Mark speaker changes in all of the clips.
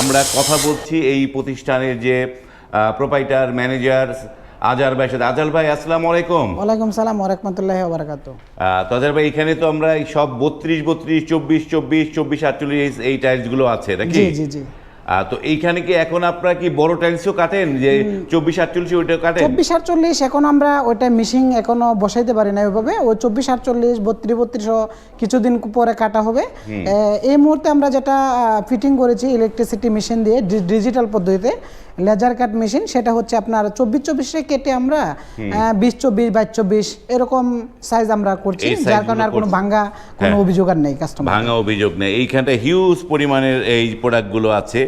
Speaker 1: আমরা কথা বলছি এই প্রতিষ্ঠানের যে প্রোপাইটার ম্যানেজার আজার ভাই সাথে। আজার ভাই আসসালাম আলাইকুম।
Speaker 2: ওয়ালাইকুম সালাম ওরহমতুল্লাহ বারাকাতু।
Speaker 1: তো আজার ভাই এখানে তো আমরা এই সব বত্রিশ বত্রিশ চব্বিশ চব্বিশ চব্বিশ আটচল্লিশ এই টাইলসগুলো আছে নাকি?
Speaker 2: জি জি জি।
Speaker 1: তো এইখানে কি এখন আপনারা কি বড় টাইলসও কাটেন? যে চব্বিশ আটচল্লিশ ওইটাও কাটেন?
Speaker 2: চব্বিশ আটচল্লিশ এখন আমরা ওইটা মিশিং এখনও বসাইতে পারি না ওইভাবে। ওই চব্বিশ আটচল্লিশ বত্রিশ বত্রিশ কিছুদিন পরে কাটা হবে। এই মুহূর্তে আমরা যেটা ফিটিং করেছি ইলেকট্রিসিটি মেশিন দিয়ে ডিজিটাল পদ্ধতিতে লেজার কাট মেশিন সেটা হচ্ছে আপনার চব্বিশ চব্বিশে কেটে আমরা বিশ চব্বিশ বাইশ চব্বিশ এরকম সাইজ আমরা করছি যার কারণে আর কোনো। ভাঙ্গা কোনো
Speaker 1: হ্যাঁ।
Speaker 2: অভিযোগ আর নেই কাস্টমার
Speaker 1: ভাঙা অভিযোগ নেই। এইখানটা হিউজ পরিমাণের এই প্রোডাক্টগুলো আছে।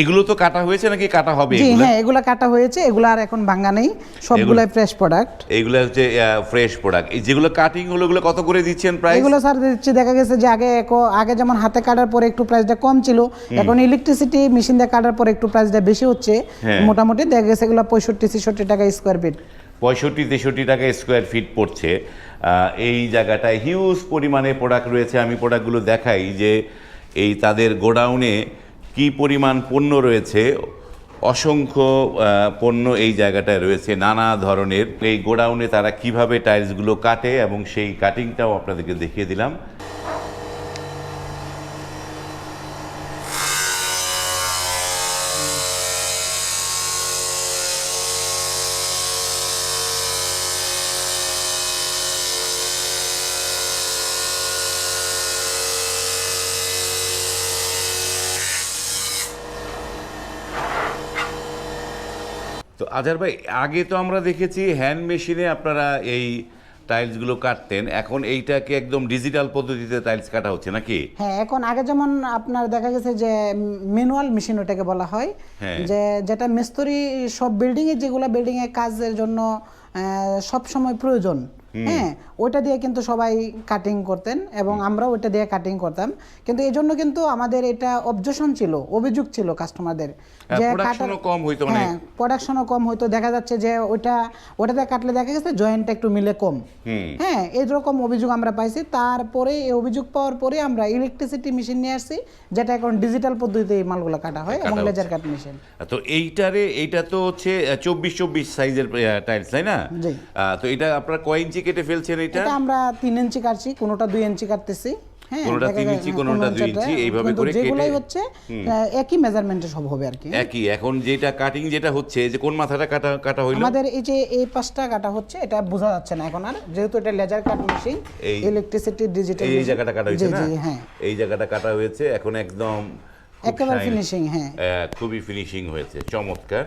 Speaker 1: এগুলো তো কাটা হয়েছে নাকি কাটা হবে
Speaker 2: জি
Speaker 1: এগুলো?
Speaker 2: হ্যাঁ এগুলা কাটা হয়েছে এগুলো আর এখন ভাঙা নেই সবগুলাই ফ্রেশ প্রোডাক্ট
Speaker 1: এইগুলো হচ্ছে ফ্রেশ প্রোডাক্ট এই যেগুলো কাটিং হলো ওগুলো কত করে দিচ্ছেন প্রাইস
Speaker 2: এগুলো স্যার দিচ্ছি দেখা গেছে যে আগে আগে যেমন হাতে কাটার পরে একটু প্রাইসটা কম ছিল এখন ইলেকট্রিসিটি মেশিন দিয়ে কাটার পরে একটু প্রাইসটা বেশি হচ্ছে
Speaker 1: হ্যাঁ।
Speaker 2: মোটামুটি দেখা গেছে এগুলো পঁয়ষট্টি ছেষট্টি টাকা স্কোয়ার ফিট
Speaker 1: পঁয়ষট্টি তেষট্টি টাকা স্কোয়ার ফিট পড়ছে। এই জায়গাটায় হিউজ পরিমাণে প্রোডাক্ট রয়েছে। আমি প্রোডাক্টগুলো দেখাই যে এই তাদের গোডাউনে কি পরিমাণ পণ্য রয়েছে? অসংখ্য পণ্য এই জায়গাটায় রয়েছে। নানা ধরনের। এই গোডাউনে তারা কীভাবে টাইলসগুলো কাটে এবং সেই কাটিংটাও আপনাদেরকে দেখিয়ে দিলাম। তো আজার ভাই আগে তো আমরা দেখেছি হ্যান্ড মেশিনে আপনারা এই টাইলসগুলো কাটতেন এখন এইটাকে একদম ডিজিটাল পদ্ধতিতে টাইলস কাটা হচ্ছে নাকি
Speaker 2: হ্যাঁ এখন আগে যেমন আপনার দেখা গেছে যে ম্যানুয়াল মেশিন ওটাকে বলা হয়
Speaker 1: হ্যাঁ।
Speaker 2: যে যেটা মিস্ত্রি সব বিল্ডিং এ যেগুলো বিল্ডিং এ কাজের জন্য সব সময় প্রয়োজন। হ্যাঁ ওইটা দিয়ে কিন্তু সবাই কাটিং করতেন এবং আমরা ওইটা দিয়ে কাটিং করতাম। কিন্তু এই জন্য কিন্তু আমাদের এটা অবজেশন ছিল অভিযোগ ছিল কাস্টমারদের
Speaker 1: হ্যাঁ, production কম হইতো অনেক।
Speaker 2: হ্যাঁ প্রোডাকশনও কম হয়তো দেখা যাচ্ছে যে ওইটা ওটাতে কাটলে দেখা গেছে জয়েন্টটা একটু মিলে কম। হ্যাঁ এইরকম অভিযোগ আমরা পাইছি। তারপরে এই অভিযোগ পাওয়ার পরে আমরা ইলেকট্রিসিটি মেশিন নিয়ে আসছি যেটা এখন ডিজিটাল পদ্ধতিতে এই মালগুলো কাটা হয় এবং লেজার কাট মেশিন
Speaker 1: তো এইটারে এইটা তো হচ্ছে চব্বিশ চব্বিশ সাইজের টাইলস তাই না?
Speaker 2: জি।
Speaker 1: তো এটা আপনারা কয় ইঞ্চি কেটে ফেলছেন এটা?
Speaker 2: এটা আমরা তিন ইঞ্চি কাটছি কোনোটা দুই ইঞ্চি কাটতেছি। হ্যাঁ
Speaker 1: কোনোটা তিন ইঞ্চি,
Speaker 2: হ্যাঁ,
Speaker 1: কোনোটা দুই ইঞ্চি, এইভাবে করে কেটে-
Speaker 2: হচ্ছে একই মেজারমেন্টে সব হবে আর কি।
Speaker 1: একই। এখন যেটা কাটিং যেটা হচ্ছে যে কোন মাথাটা কাটা কাটা হইল?
Speaker 2: আমাদের এই যে এই পাঁচটা কাটা হচ্ছে এটা বোঝা যাচ্ছে না এখন আর। যেহেতু এটা laser cut machine electricity digital
Speaker 1: এই জায়গাটা কাটা হয়েছে না?
Speaker 2: হ্যাঁ।
Speaker 1: এই জায়গাটা কাটা হয়েছে এখন একদম
Speaker 2: একেবারে ফিনিশিং হ্যাঁ।
Speaker 1: খুবই ফিনিশিং হয়েছে চমৎকার।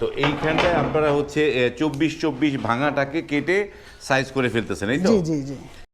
Speaker 1: তো এইখানটায় আপনারা হচ্ছে চব্বিশ চব্বিশ ভাঙাটাকে কেটে সাইজ করে ফেলতেছেন, এই তো?
Speaker 2: জি জি জি।